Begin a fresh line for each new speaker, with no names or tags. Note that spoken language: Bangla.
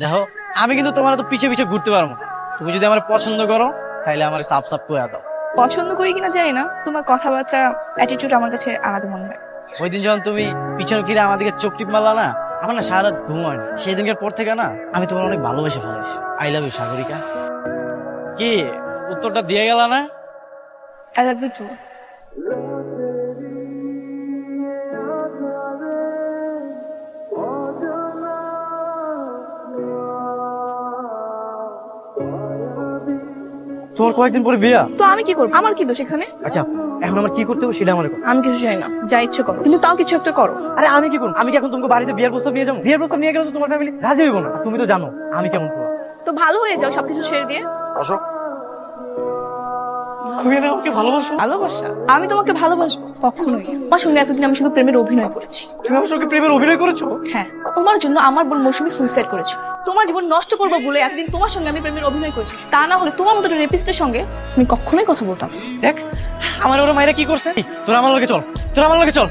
দেখো আমি কিন্তু তোমার তো পিছে পিছে ঘুরতে পারব। তুমি যদি আমার পছন্দ করো তাহলে আমার সাপ সাপ করে দাও।
পছন্দ করি কিনা জানি না তোমার কথাবার্তা অ্যাটিটিউড আমার কাছে আলাদা মনে হয়।
ওই দিন যখন তুমি পিছন ফিরে আমাদেরকে চোখ টিপ মারলা না আমার না সারা ঘুম হয় না। সেই দিনকার পর থেকে না আমি তোমার অনেক ভালোবেসে ফেলেছি আই লাভ ইউ সাগরিকা। কি উত্তরটা দিয়ে গেল না?
আই লাভ ইউ টু
তোমার কয়েকদিন পরে বিয়া?
তো আমি কি করব? আমার কি দোষ এখানে?
আচ্ছা এখন আমার কি করতে হবে সেটা আমার
আমি কিছু চাই না। যা ইচ্ছে করো। কিন্তু তাও কিছু একটা করো।
আরে আমি কি করব? আমি কি এখন তোমাকে বাড়িতে বিয়ের প্রস্তাব নিয়ে যাব? বিয়ের প্রস্তাব নিয়ে গেলে তো তোমার ফ্যামিলি রাজি হইব না। আর তুমি তো জানো আমি কেমন করব
তো ভালো হয়ে যাও সবকিছু ছেড়ে দিয়ে।
অশোক তুমি না আমাকে ভালোবাসো?
ভালোবাসা? আমি তোমাকে ভালোবাসবো কখনোই। তোমার সঙ্গে এতদিন আমি শুধু প্রেমের অভিনয় করেছি।
তুমি আমার সঙ্গে প্রেমের অভিনয় করেছ?
হ্যাঁ। তোমার জন্য আমার বোন মৌসুমি সুইসাইড করেছে তোমার জীবন নষ্ট করব বলে এতদিন তোমার সঙ্গে আমি প্রেমের অভিনয় করেছি। তা না হলে তোমার মতো রেপিস্টের সঙ্গে আমি কখনোই কথা বলতাম
দেখ, আমার ওরা মায়েরা কি করছে? তোর আমার লোকে চল, তোরা আমার লোকে চল।